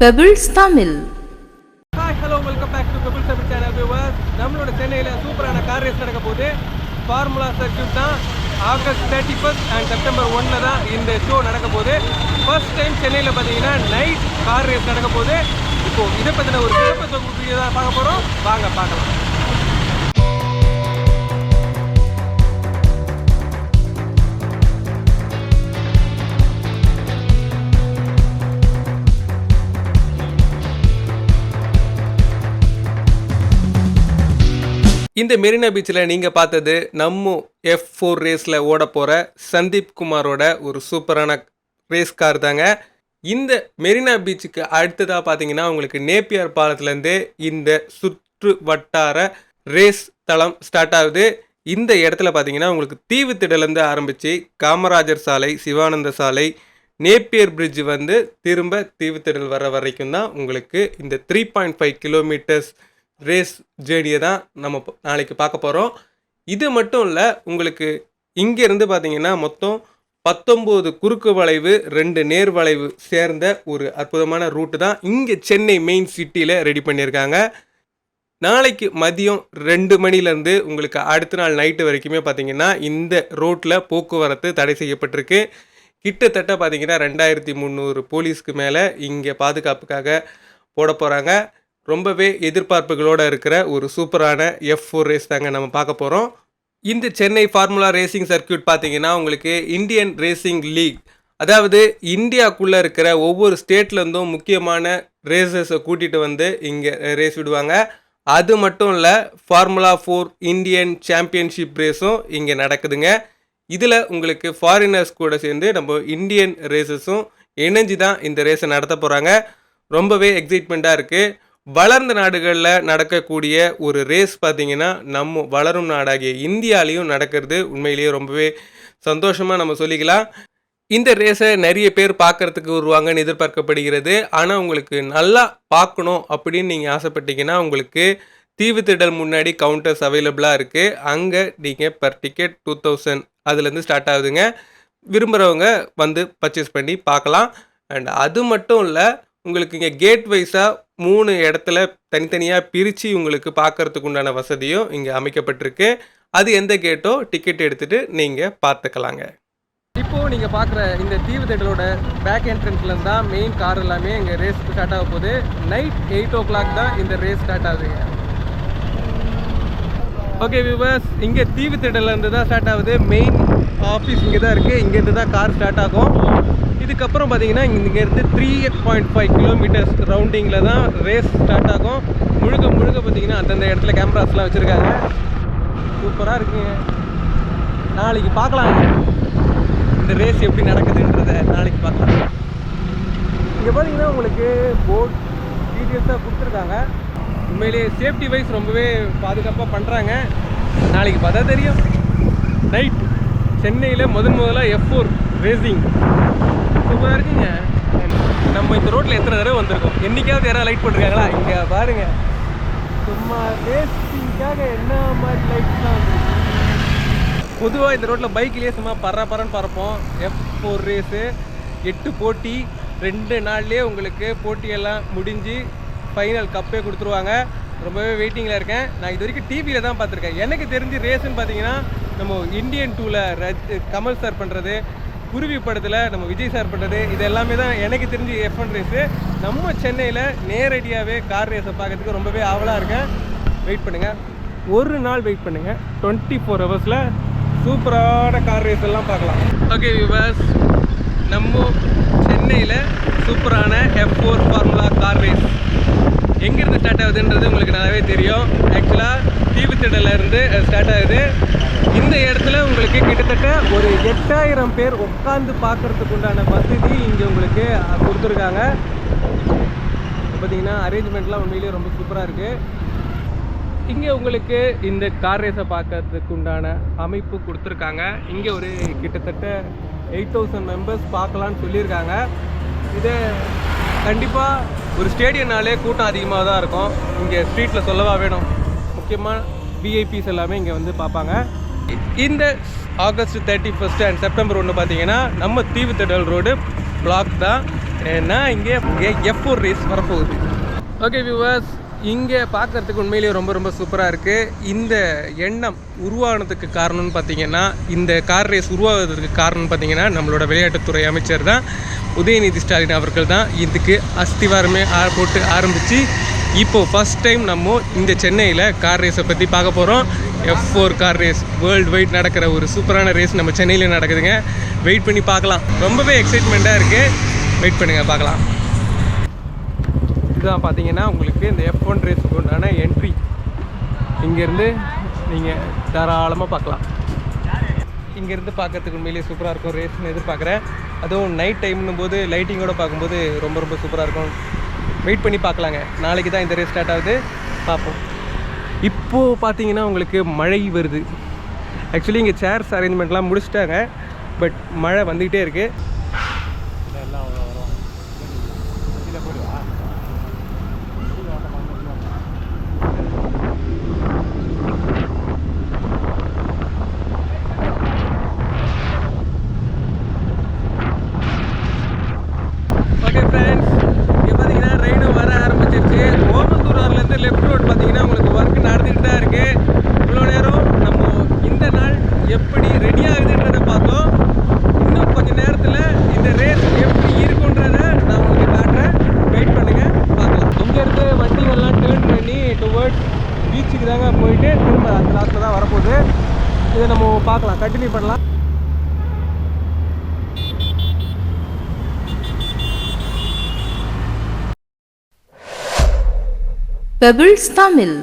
Pebbles Tamil hi hello welcome back to Pebbles Tamil channel viewer நம்மளோட சென்னையில் சூப்பரான car race நடக்க போகுது. ஃபார்முலா சர்க்கியூட் தான். August thirty first and September ஒன்னில் தான் இந்த ஷோ நடக்க போகுது. ஃபர்ஸ்ட் டைம் சென்னையில் பார்த்தீங்கன்னா நைட் கார் ரேஸ் நடக்க போகுது. இப்போது இதை பற்றின ஒரு சிறப்பு தொகுப்பு தான் பார்க்க போகிறோம் வாங்க பார்க்கலாம். இந்த மெரினா பீச்சில் நீங்கள் பார்த்தது நம்ம எஃப் ஃபோர் ரேஸில் ஓட போகிற சந்தீப் குமாரோட ஒரு சூப்பரான ரேஸ் கார் தாங்க. இந்த மெரினா பீச்சுக்கு அடுத்ததாக பார்த்தீங்கன்னா உங்களுக்கு நேப்பியார் பாலத்துலேருந்து இந்த சுற்று வட்டார ரேஸ் தளம் ஸ்டார்ட் ஆகுது. இந்த இடத்துல பார்த்தீங்கன்னா உங்களுக்கு தீவுத்திடலேருந்து ஆரம்பித்து காமராஜர் சாலை சிவானந்த சாலை நேப்பியர் பிரிட்ஜ் வந்து திரும்ப தீவுத்திடல் வர வரைக்கும் தான் உங்களுக்கு இந்த three point five kilometres race ஜேர்னியை தான் நம்ம நாளைக்கு பார்க்க போகிறோம் இது மட்டும் இல்லை உங்களுக்கு இங்கேருந்து பார்த்தீங்கன்னா மொத்தம் பத்தொம்போது குறுக்கு வளைவு ரெண்டு நேர் வளைவு சேர்ந்த ஒரு அற்புதமான ரூட்டு தான் இங்கே சென்னை மெயின் சிட்டியில் ரெடி பண்ணியிருக்காங்க. நாளைக்கு மதியம் ரெண்டு மணிலேருந்து உங்களுக்கு அடுத்த நாள் நைட்டு வரைக்குமே பார்த்தீங்கன்னா இந்த ரோட்டில் போக்குவரத்து தடை செய்யப்பட்டிருக்கு. கிட்டத்தட்ட பார்த்தீங்கன்னா ரெண்டாயிரத்தி முந்நூறு போலீஸ்க்கு மேலே இங்கே பாதுகாப்புக்காக போட போகிறாங்க ரொம்பவே எதிர்பார்ப்புகளோடு இருக்கிற ஒரு சூப்பரான எஃப் ஃபோர் ரேஸ் தாங்க நம்ம பார்க்க போகிறோம் இந்த சென்னை ஃபார்முலா ரேசிங் சர்க்கியூட் பார்த்தீங்கன்னா உங்களுக்கு இந்தியன் ரேசிங் லீக் அதாவது இந்தியாக்குள்ளே இருக்கிற ஒவ்வொரு ஸ்டேட்லேருந்தும் முக்கியமான ரேசஸை கூட்டிகிட்டு வந்து இங்கே ரேஸ் விடுவாங்க. அது மட்டும் இல்லை ஃபார்முலா ஃபோர் இந்தியன் சாம்பியன்ஷிப் ரேஸும் இங்கே நடக்குதுங்க. இதில் உங்களுக்கு ஃபாரினர்ஸ் கூட சேர்ந்து நம்ம இந்தியன் ரேசஸும் இணைஞ்சு தான் இந்த ரேஸை நடத்த போகிறாங்க ரொம்பவே எக்ஸைட்மெண்ட்டாக இருக்குது வளர்ந்த நாடுகளில் நடக்கக்கூடிய ஒரு ரேஸ் பார்த்திங்கன்னா நம்ம வளரும் நாடாகிய இந்தியாலையும் நடக்கிறது. உண்மையிலேயே ரொம்பவே சந்தோஷமாக நம்ம சொல்லிக்கலாம். இந்த ரேஸை நிறைய பேர் பார்க்கறதுக்கு வருவாங்கன்னு எதிர்பார்க்கப்படுகிறது. ஆனால் உங்களுக்கு நல்லா பார்க்கணும் அப்படின்னு நீங்கள் ஆசைப்பட்டீங்கன்னா உங்களுக்கு தீவுத்திடல் முன்னாடி கவுண்டர்ஸ் அவைலபிளாக இருக்குது அங்கே நீங்கள் பர் டிக்கெட் டூ தௌசண்ட் அதுலேருந்து ஸ்டார்ட் ஆகுதுங்க. விரும்புகிறவங்க வந்து பர்ச்சேஸ் பண்ணி பார்க்கலாம். அண்ட் அது மட்டும் இல்லை உங்களுக்கு இங்கே கேட் வைஸாக மூணு இடத்துல தனித்தனியாக பிரித்து உங்களுக்கு பார்க்கறதுக்கு உண்டான வசதியும் இங்கே அமைக்கப்பட்டிருக்கு. அது எந்த கேட்டோ டிக்கெட் எடுத்துகிட்டு நீங்கள் பார்த்துக்கலாங்க இப்போது நீங்கள் பார்க்குற இந்த தீவு தேட்டரோட பேக் என்ட்ரன்ஸ்லேருந்து தான் மெயின் கார் எல்லாமே இங்கே ரேஸ் ஸ்டார்ட் ஆக போகுது. நைட் எயிட் ஓ கிளாக் தான் இந்த ரேஸ் ஸ்டார்ட் ஆகுதுங்க. ஓகே வியூவர்ஸ் இங்கே தீவு திடலேருந்து தான் ஸ்டார்ட் ஆகுது. மெயின் ஆஃபீஸ் இங்கே தான் இருக்குது இங்கேருந்து தான் கார் ஸ்டார்ட் ஆகும். இதுக்கப்புறம் பார்த்தீங்கன்னா இங்கேருந்து த்ரீ பாயிண்ட் ஃபைவ் கிலோமீட்டர்ஸ் ரவுண்டிங்கில் தான் ரேஸ் ஸ்டார்ட் ஆகும். முழுக்க முழுக்க பார்த்தீங்கன்னா அந்தந்த இடத்துல கேமராஸ்லாம் வச்சுருக்காங்க. சூப்பராக இருக்குங்க. நாளைக்கு பார்க்கலாம். இந்த ரேஸ் எப்படி நடக்குதுன்றத நாளைக்கு பார்க்கலாம். இங்கே பார்த்தீங்கன்னா உங்களுக்கு போட் டீட்டெயில்ஸாக கொடுத்துருக்காங்க. உண்மையிலேயே சேஃப்டி வைஸ் ரொம்பவே பாதுகாப்பாக பண்ணுறாங்க நாளைக்கு பார்த்தா தெரியும். நைட் சென்னையில் முதன் முதலாக எஃப் ஃபோர் ரேசிங் சூப்பராக இருக்குங்க. நம்ம இந்த ரோட்டில் எத்தனை தடவை வந்திருக்கோம்? என்னைக்காவது யாராவது லைட் போட்டிருக்காங்களா இங்கே பாருங்க. சும்மா ரேசிங்காக என்ன மாதிரி லைட்லாம் பொதுவாக இந்த ரோட்டில் பைக்லேயே சும்மா பற பறன்னு பறப்போம். எஃப் ஃபோர் ரேஸு எட்டு போட்டி ரெண்டு நாள்லேயே உங்களுக்கு போட்டியெல்லாம் முடிஞ்சு ஃபைனல் கப்பே கொடுத்துருவாங்க. ரொம்பவே வெயிட்டிங்கில் இருக்கேன். நான் இது வரைக்கும் டிவியில் தான் பார்த்துருக்கேன். எனக்கு தெரிஞ்சு ரேஸுன்னு பார்த்தீங்கன்னா நம்ம இந்தியன் டூவில் ரஜ் கமல் சார் பண்ணுறது குருவி படத்தில் நம்ம விஜய் சார் பண்ணுறது இது எல்லாமே தான் எனக்கு தெரிஞ்சு எஃப் ஒன் ரேஸு நம்ம சென்னையில் நேரடியாகவே கார் ரேஸை பார்க்கறதுக்கு ரொம்பவே ஆவலாக இருக்கேன். வெயிட் பண்ணுங்கள் ஒரு நாள் வெயிட் பண்ணுங்கள் டுவெண்ட்டி ஃபோர் ஹவர்ஸில் சூப்பரான கார் ரேஸ் எல்லாம் பார்க்கலாம். ஓகே விவாஸ் நம்ம சென்னையில் சூப்பரான F four formula car race எங்கேருந்து ஸ்டார்ட் ஆகுதுன்றது உங்களுக்கு நல்லாவே தெரியும். ஆக்சுவலாக தீவுத்திடலேருந்து ஸ்டார்ட் ஆகுது. இந்த இடத்துல உங்களுக்கு கிட்டத்தட்ட ஒரு எட்டாயிரம் பேர் உட்காந்து பார்க்குறதுக்கு உண்டான வசதி இங்கே உங்களுக்கு கொடுத்துருக்காங்க. பார்த்தீங்கன்னா அரேஞ்ச்மெண்ட்லாம் உண்மையிலேயே ரொம்ப சூப்பராக இருக்குது இங்கே உங்களுக்கு இந்த கார் ரேஸை பார்க்கறதுக்கு உண்டான அமைப்பு கொடுத்துருக்காங்க. இங்கே ஒரு கிட்டத்தட்ட எயிட் தௌசண்ட் மெம்பர்ஸ் பார்க்கலான்னு சொல்லியிருக்காங்க. இதை கண்டிப்பாக ஒரு ஸ்டேடியம்னாலே கூட்டம் அதிகமாக தான் இருக்கும். இங்கே ஸ்ட்ரீட்டில் சொல்லவா வேணும். முக்கியமாக விஐபிஸ் எல்லாமே இங்கே வந்து பார்ப்பாங்க. இந்த August thirty first and September ஒன்று பார்த்தீங்கன்னா நம்ம தீவு திடல் ரோடு பிளாக் தான். ஏன்னா இங்கே எஃப் ஒரு ரேஸ் வரப்போகுது. ஓகே வியூவர்ஸ் இங்கே பார்க்குறதுக்கு உண்மையிலேயே ரொம்ப ரொம்ப சூப்பராக இருக்குது இந்த எண்ணம் உருவானதுக்கு காரணம்னு பார்த்தீங்கன்னா இந்த கார் ரேஸ் உருவாகிறதுக்கு காரணம்னு பார்த்தீங்கன்னா நம்மளோட விளையாட்டுத்துறை அமைச்சர் தான் உதயநிதி ஸ்டாலின் அவர்கள் தான். இதுக்கு அஸ்திவாரமே ஆ- போட்டு ஆரம்பித்து இப்போது ஃபஸ்ட் டைம் நம்ம இந்த சென்னையில் கார் ரேஸை பற்றி பார்க்க போகிறோம் F four car race world wide நடக்கிற ஒரு சூப்பரான ரேஸ் நம்ம சென்னையில் நடக்குதுங்க. வெயிட் பண்ணி பார்க்கலாம். ரொம்பவே எக்ஸைட்மெண்ட்டாக இருக்குது வெயிட் பண்ணுங்கள் பார்க்கலாம். இதுதான் பார்த்தீங்கன்னா உங்களுக்கு இந்த எஃப் ஒன் ரேஸுக்கு உண்டான என்ட்ரி இங்கேருந்து நீங்கள் தாராளமாக பார்க்கலாம். இங்கேருந்து பார்க்கறதுக்கு உண்மையிலேயே சூப்பராக இருக்கும். ரேஸ்னு எதிர்பார்க்குறேன். அதுவும் நைட் டைம்னும் போது லைட்டிங்கோட பார்க்கும்போது ரொம்ப ரொம்ப சூப்பராக இருக்கும். வெயிட் பண்ணி பார்க்கலாங்க. நாளைக்கு தான் இந்த ரேஸ் ஸ்டார்ட் ஆகுது. பார்ப்போம். இப்போது பார்த்தீங்கன்னா உங்களுக்கு மழை வருது. ஆக்சுவலி இங்கே சேர்ஸ் அரேஞ்ச்மெண்ட்லாம் முடிச்சிட்டாங்க. பட் மழை வந்துக்கிட்டே இருக்குது ஓகே ஃப்ரெண்ட்ஸ் இங்கே பார்த்தீங்கன்னா ரெயினும் வர ஆரம்பிச்சிருச்சு ஓமந்தூரார்லேருந்து லெஃப்ட் ரோட் பார்த்தீங்கன்னா உங்களுக்கு ஒர்க் நடந்துகிட்டு தான் இருக்குது இவ்வளோ நேரம் நம்ம இந்த நாள் எப்படி ரெடி ஆகுதுன்றதை பார்த்தோம் இன்னும் கொஞ்ச நேரத்தில் இந்த ரேஸ் எப்படி இருக்குன்றதை நான் உங்களுக்கு காட்டுறேன் வெயிட் பண்ணுங்கள் பார்க்கலாம் இங்கேருந்து வண்டிகள்லாம் டேர்ன் பண்ணி டுவர்ட்ஸ் பீச்சுக்கு தாங்க போயிட்டு திரும்ப அந்த லாஸ்ட்டில் தான் வரப்போகுது இதை நம்ம பார்க்கலாம் கண்டினியூ பண்ணலாம். பெபிள்ஸ் தமிழ்